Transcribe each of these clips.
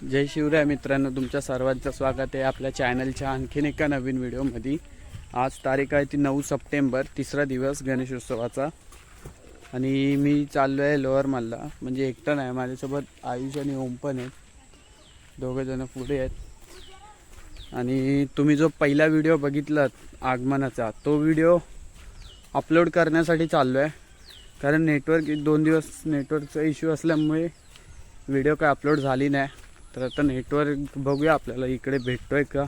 जय शिवराय मित्रांनो तुमच्या सर्वांचं स्वागत आहे आपल्या चॅनलच्या आणखीन एका नवीन व्हिडिओमध्ये आज तारीख आहे ती नऊ सप्टेंबर तिसरा दिवस गणेशोत्सवाचा. आणि मी चाललो आहे लोअर मल्ला. म्हणजे एकटा नाही माझ्यासोबत आयुष आणि ओम पण आहेत. दोघंजणं पुढे आहेत. आणि तुम्ही जो पहिला व्हिडिओ बघितलात आगमनाचा तो व्हिडिओ अपलोड करण्यासाठी चाललो आहे कारण नेटवर्क दोन दिवस नेटवर्कचा इश्यू असल्यामुळे व्हिडिओ काय अपलोड झाली नाही. तर आता नेटवर्क बघूया आपल्याला इकडे भेटतोय का?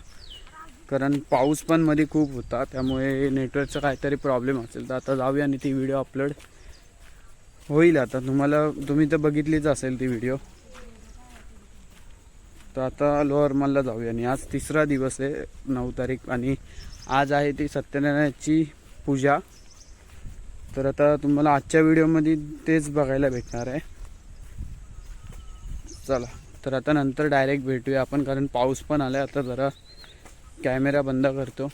कारण पाऊस पण मध्ये खूप होता त्यामुळे नेटवर्कचा काहीतरी प्रॉब्लेम असेल. तर आता जाऊया आणि ती व्हिडिओ अपलोड होईल आता. तुम्हाला तुम्ही तर बघितलीच असेल ती व्हिडिओ तर आता लोअर मलला जाऊया आणि आज तिसरा दिवस आहे नऊ तारीख. आणि आज आहे ती सत्यनारायणाची पूजा. तर आता तुम्हाला आजच्या व्हिडिओमध्ये तेच बघायला भेटणार आहे. चला. तर आता नंतर डायरेक्ट भेटूया आपण कारण पाऊस पण आलाय. आता जरा कॅमेरा बंद करतो.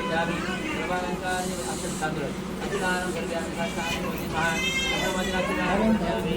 कल्याणि नमः अतिदानं सर्व्यानि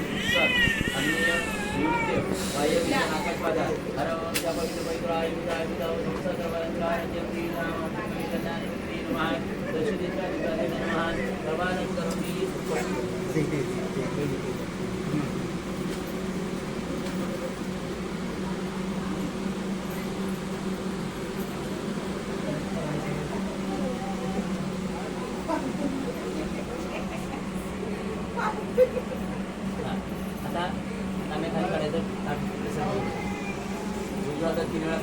प्रदीपितामः अन्य निवृत्य वायव्य आकाशवादा हर पवित्र पवित्र आयुधा आयुधा ओम सर्वालंकार जपी नाम नमः दशदिशा नमः सर्वानं गुजरातात तीन वेळा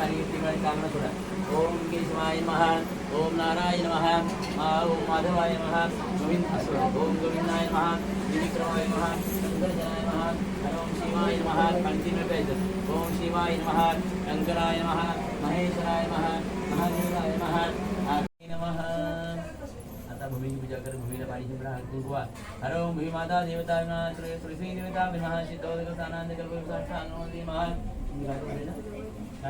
नारायण महा मा ओम माधवाय ओम गोविंदाय महा विक्रमाय महा शिवाय महा आणि तीन ओम शिवाय महा शंकराय महा महेश्वराय महा देवता विमा देवता विमा शीतोदक सानांद कल्प महा ना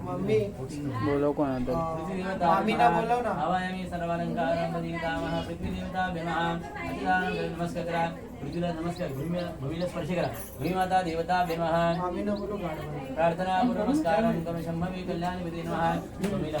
मम्मी कोण आता पृथ्वी देवता मामीना बोलव ना. हवायामी सर्वालंकारं प्रदीपितामः पृथ्वी देवता विमा अतिदानं करा, नमस्कार करा पृथ्वीला नमस्कार भूमी भूमीला स्पर्श करा भूमी माता देवता विमा मामीनं बोलू गाणं प्रार्थना नमस्कारं करो शंभवी कल्याणी विधि नमः भूमिला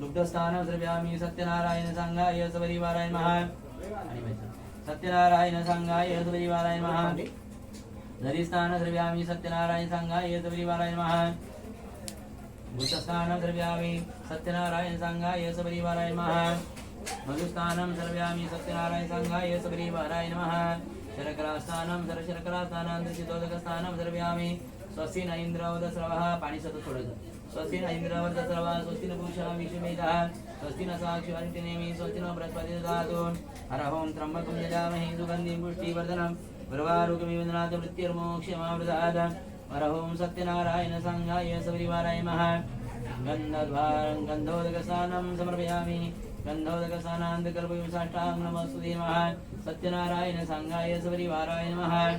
दुग्धस्थानं द्रव्यामि सत्यनारायण संगाय सपरिवाराय नमः। सत्यनारायण संगाय सपरिवाराय नदीस्थानं द्रव्यामि सत्यनारायण संगाय सपरिवाराय नमः। भूतस्थानं द्रव्यामि सत्यनारायण संगाय सपरिवाराय नमः। मधुस्थानं सर्व्यामि सत्यनारायण संघाय सबरीवाराय नमः। शरकरास्थानं सरशरकरास्थानं दृशितोदकस्थानं सर्व्यामि स्वस्ति न इन्द्रवदस्रवः पाणी सतत सोडायचं स्वस्ति न इन्द्रवदस्रवः स्वस्ति न पूषा विश्वमेधः स्वस्ति न साक्षिवर्तिनेमि स्वस्ति न बृहस्पति ददातु हर ओं त्र्यम्बकं यजामहे सुगन्धिं पुष्टिवर्धनं। गुरुवारुकमिव दनाथ मृत्युर्मोक्षमावृताद। हर ओं सत्यनारायण संघाय सबरीवाराय नमः। गन्धद्वारं गन्धोदकस्नानं समर्पयामि। गन्धोदकस्नानान्तकल्पयं साष्टां नमस्तुते नमः। सत्यनारायण संघाय सपरिवाराय नमः।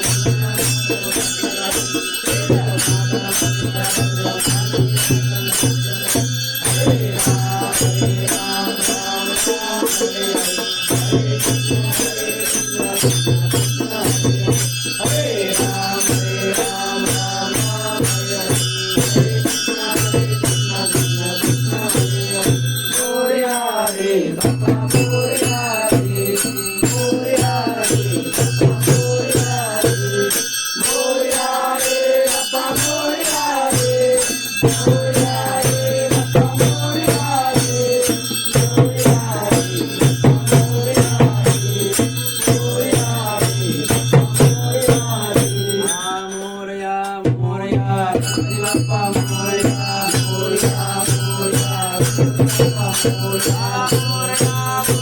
Purana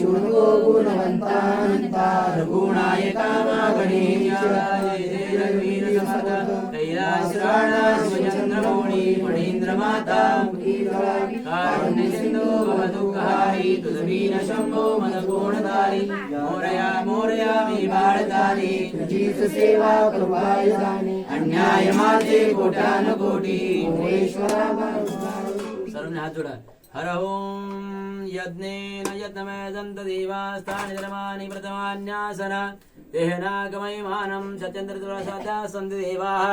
विष्णुको गुणवन्तानन्ता रघुणाय कामागणेशैराश्राणाश्वचन्द्रमौणी फणीन्द्रमाता कारुण्यसिन्धो भवदुःखहारी तुलवीन शम्भो मोरया मोरया मे बाळधारी सेवा कृपाय अन्याय माझे कोटान कोटी सर्व हर ओम यज्ञेन यज्ञमेदन्तदेवास्तानि धर्माणि प्रथमान्यासन देहनागमयमानं सत्यन्द्रदुरसादा सन्ति देवाः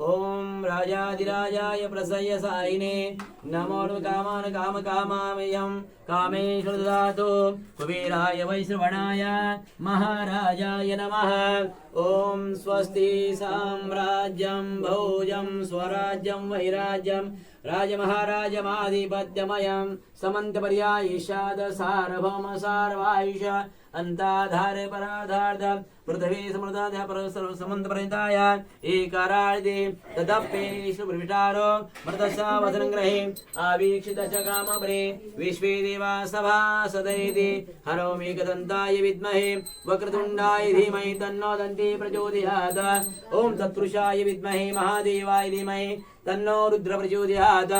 ॐ राजाधिराजाय प्रसय्य सायिने नमो कामान् कामकामामयं कामेश्वर ददातु कुबेराय वैश्रवणाय महाराजाय नमः ॐ स्वस्ति साम्राज्यं भोजं स्वराज्यं वैराज्यं राजमहाराजमाधिपत्यमयं समन्तपर्यायिषाद सार्वभौम सार्वायुष अन्ताधार पराधार्ध पृथ्वी सर्व समन्तपर्यन्ताय एकाराळ्दे तदप्येषु प्रविष्टारो मृतसा वसनग्रहे आवीक्षित च कामपरे विश्वे देवा सभा सदैति हरोमेकदन्ताय विद्महे वक्रतुण्डाय धीमहि तन्नो दन्ति प्रचोदयात्। ॐ तत्पुरुषाय विद्महे महादेवाय धीमहि तन्नो रुद्र प्रचोदयात्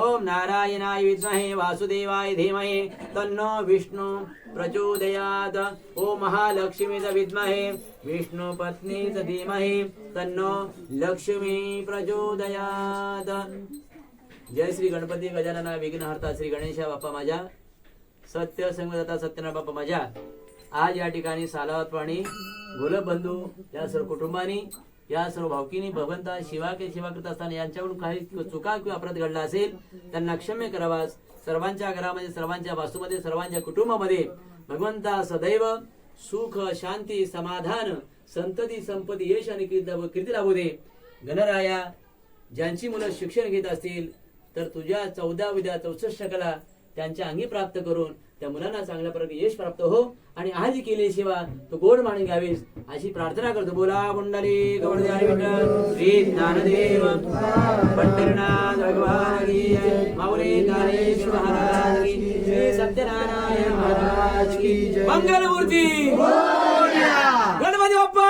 ॐ नारायणाय विद्महे वासुदेवाय धीमहि तन्नो विष्णु प्रचोदयात्। ॐ महालक्ष्मीच विद्महे विष्णुपत्नीच धीमहि तन्नो लक्ष्मी प्रचोदयात्। जय श्री गणपती गजानना विघ्नहर्ता श्री गणेशा बाप्पा माझ्या सत्य संगदाता सत्यनारायण बाप्पा माझ्या। आज या ठिकाणी सालावतवाणी गोलबंधू या सर्व कुटुंबानी या सर्व भावकीनी भगवंता शिवा के सेवा करत असताना यांच्याकडून काही चुका किंवा अपराध घडला असेल त्यांना क्षम्य करावास. सर्वांच्या घरामध्ये सर्वांच्या वास्तूमध्ये सर्वांच्या कुटुंबामध्ये भगवंता सदैव सुख शांती समाधान संतती संपत्ती यश आणि कीर्ती लाभू दे. गणराया ज्यांची मुलं शिक्षण घेत असतील तर तुझ्या चौदा विद्या चौसष्ट कला त्यांच्या अंगी प्राप्त करून त्या मुलांना चांगल्या प्रकारे यश प्राप्त हो आणि आज केली सेवा तो गोड मानून घ्यावीस अशी प्रार्थना करतो. बोला कुंडली गवळदारी विठ्ठल श्री ज्ञानदेव पंढरनाथ भगवान की माऊली ज्ञानेश्वर महाराज की श्री सत्यनारायण महाराज की मंगलमूर्ती गणपती बाप्पा!